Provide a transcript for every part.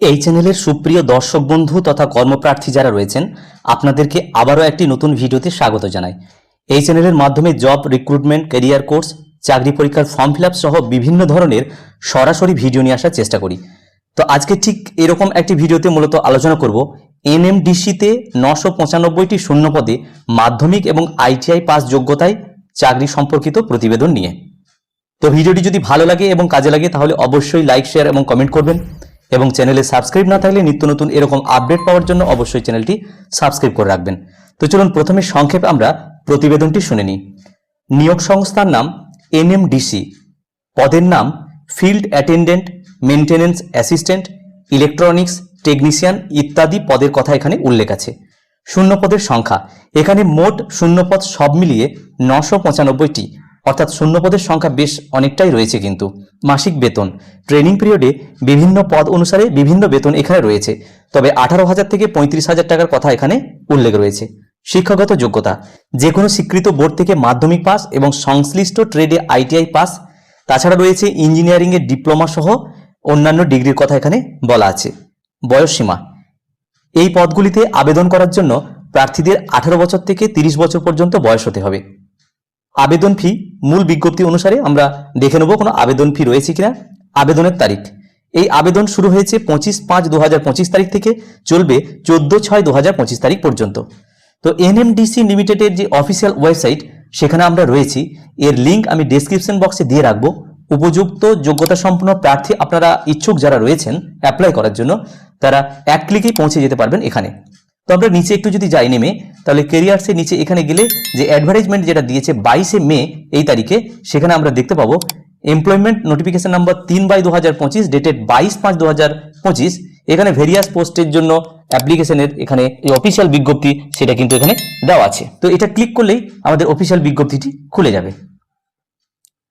এই চ্যানেলের সুপ্রিয় দর্শক বন্ধু তথা কর্মপ্রার্থী যারা রয়েছেন, আপনাদেরকে আবারও একটি নতুন ভিডিওতে স্বাগত জানাই। এই চ্যানেলের মাধ্যমে জব রিক্রুটমেন্ট ক্যারিয়ার কোর্স চাকরি পরীক্ষার ফর্ম ফিল সহ বিভিন্ন ধরনের সরাসরি ভিডিও নিয়ে আসার চেষ্টা করি। তো আজকে ঠিক এরকম একটি ভিডিওতে মূলত আলোচনা করব এনএমডিসিতে নশো পঁচানব্বইটি শূন্য পদে মাধ্যমিক এবং আইটিআই পাস যোগ্যতায় চাকরি সম্পর্কিত প্রতিবেদন নিয়ে। তো ভিডিওটি যদি ভালো লাগে এবং কাজে লাগে, তাহলে অবশ্যই লাইক শেয়ার এবং কমেন্ট করবেন। এবং চ্যানেলে সাবস্ক্রাইব না থাকলে নিত্য নতুন এরকম আপডেট পাওয়ার জন্য অবশ্যই চ্যানেলটি সাবস্ক্রাইব করে রাখবেন। তো চলুন প্রথমে সংক্ষেপে আমরা প্রতিবেদনটি শুনে নিই। নিয়োগ সংস্থার নাম এনএমডিসি। পদের নাম field attendant maintenance assistant, electronics technician ইত্যাদি পদের কথা এখানে উল্লেখ আছে। শূন্য পদের সংখ্যা। এখানে মোট শূন্য পদ সব মিলিয়ে নশো পঁচানব্বইটি। অর্থাৎ শূন্য পদের সংখ্যা বেশ অনেকটাই রয়েছে কিন্তু। মাসিক বেতন। ট্রেনিং পিরিয়ডে বিভিন্ন পদ অনুসারে বিভিন্ন বেতন এখানে রয়েছে। তবে আঠারো হাজার থেকে পঁয়ত্রিশ হাজার টাকার কথা এখানে উল্লেখ রয়েছে। শিক্ষাগত যোগ্যতা। যে কোনো স্বীকৃত বোর্ড থেকে মাধ্যমিক পাস এবং সংশ্লিষ্ট ট্রেডে আইটিআই পাস। তাছাড়া রয়েছে ইঞ্জিনিয়ারিংয়ের ডিপ্লোমা সহ অন্যান্য ডিগ্রির কথা এখানে বলা আছে। বয়সসীমা এই পদগুলিতে আবেদন করার জন্য প্রার্থীদের আঠারো বছর থেকে তিরিশ বছর পর্যন্ত বয়স হতে হবে। আবেদন ফি মূল বিজ্ঞপ্তি অনুসারে আমরা দেখে নেব কোনো আবেদন ফি রয়েছে কিনা। আবেদনের তারিখ। এই আবেদন শুরু হয়েছে পঁচিশ পাঁচ দু তারিখ থেকে, চলবে চোদ্দ ছয় দু তারিখ পর্যন্ত। তো এনএমডিসি লিমিটেডের যে অফিসিয়াল ওয়েবসাইট সেখানে আমরা রয়েছি। এর লিঙ্ক আমি ডেসক্রিপশন বক্সে দিয়ে রাখব। উপযুক্ত যোগ্যতা সম্পন্ন প্রার্থী আপনারা ইচ্ছুক যারা রয়েছেন অ্যাপ্লাই করার জন্য, তারা এক ক্লিকেই পৌঁছে যেতে পারবেন এখানে। তো আমরা নিচে একটু যদি যাই নেমে, তাহলে কেরিয়ার্সের নিচে এখানে গেলে যে অ্যাডভার্টাইজমেন্ট যেটা দিয়েছে বাইশে মে এই তারিখে, সেখানে আমরা দেখতে পাবো এমপ্লয়মেন্ট নোটিফিকেশন নাম্বার তিন বাই দু হাজার পঁচিশ ডেটেড বাইশ পাঁচ দু হাজার পঁচিশ। এখানে ভেরিয়াস পোস্টের জন্য অ্যাপ্লিকেশনের এখানে এই অফিসিয়াল বিজ্ঞপ্তি, সেটা কিন্তু এখানে দেওয়া আছে। তো এটা ক্লিক করলেই আমাদের অফিসিয়াল বিজ্ঞপ্তিটি খুলে যাবে।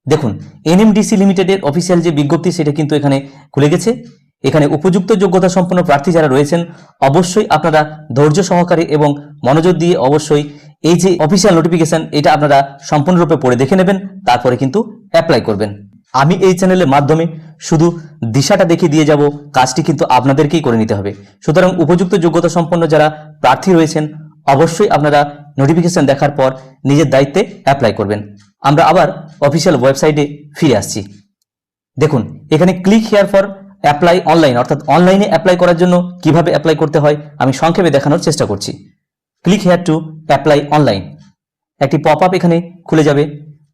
দেখুন এনএমডিসি লিমিটেডের অফিসিয়াল যে বিজ্ঞপ্তি, সেটা কিন্তু এখানে খুলে গেছে। এখানে উপযুক্ত যোগ্যতা সম্পন্ন প্রার্থী যারা রয়েছেন, অবশ্যই আপনারা ধৈর্য সহকারে এবং মনোযোগ দিয়ে অবশ্যই এই যে অফিসিয়াল নোটিফিকেশন এটা আপনারা সম্পূর্ণরূপে পড়ে দেখে নেবেন, তারপরে কিন্তু অ্যাপ্লাই করবেন। আমি এই চ্যানেলের মাধ্যমে শুধু দিশাটা দেখিয়ে দিয়ে যাব, কাজটি কিন্তু আপনাদেরকেই করে নিতে হবে। সুতরাং উপযুক্ত যোগ্যতা সম্পন্ন যারা প্রার্থী রয়েছেন, অবশ্যই আপনারা নোটিফিকেশন দেখার পর নিজের দায়িত্বে অ্যাপ্লাই করবেন। আমরা আবার অফিসিয়াল ওয়েবসাইটে ফিরে আসছি। দেখুন, এখানে click here for apply online অর্থাৎ অনলাইনে অ্যাপ্লাই করার জন্য কীভাবে অ্যাপ্লাই করতে হয়, আমি সংক্ষেপে দেখানোর চেষ্টা করছি। Click here to apply online একটি পপ আপ এখানে খুলে যাবে।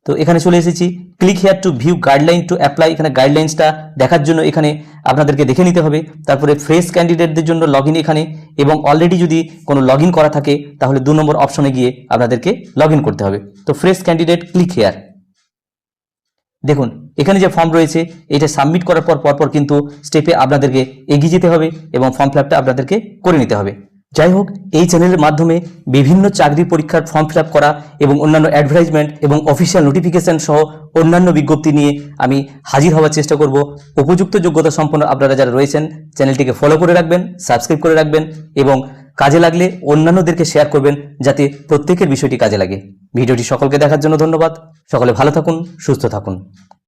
তো এখানে চলে এসেছি। Click here to view guideline to apply এখানে গাইডলাইন্সটা দেখার জন্য এখানে আপনাদেরকে দেখে নিতে হবে। তারপরে ফ্রেশ ক্যান্ডিডেটদের জন্য লগ এখানে এবং অলরেডি যদি কোনো লগ করা থাকে, তাহলে দু নম্বর অপশনে গিয়ে আপনাদেরকে লগ করতে হবে। তো ফ্রেশ ক্যান্ডিডেট ক্লিক হেয়ার দেখুন, এখানে যে ফর্ম রয়েছে, এটা সাবমিট করার পর, পরপর কিন্তু স্টেপে আপনাদেরকে এগিয়ে যেতে হবে এবং ফর্ম ফিল আপনাদেরকে করে নিতে হবে। যাই হোক, এই চ্যানেলের মাধ্যমে বিভিন্ন চাকরি পরীক্ষার ফর্ম ফিল করা এবং অন্যান্য অ্যাডভার্টাইজমেন্ট এবং অফিসিয়াল নোটিফিকেশন সহ অন্যান্য বিজ্ঞপ্তি নিয়ে আমি হাজির হওয়ার চেষ্টা করব। উপযুক্ত যোগ্যতা সম্পন্ন আপনারা যারা রয়েছেন চ্যানেলটিকে ফলো করে রাখবেন সাবস্ক্রাইব করে রাখবেন এবং কাজে লাগলে অন্যান্যদেরকে শেয়ার করবেন যাতে প্রত্যেকের বিষয়টি কাজে লাগে। ভিডিওটি সকলকে দেখার জন্য ধন্যবাদ। সকলে ভালো থাকুন, সুস্থ থাকুন।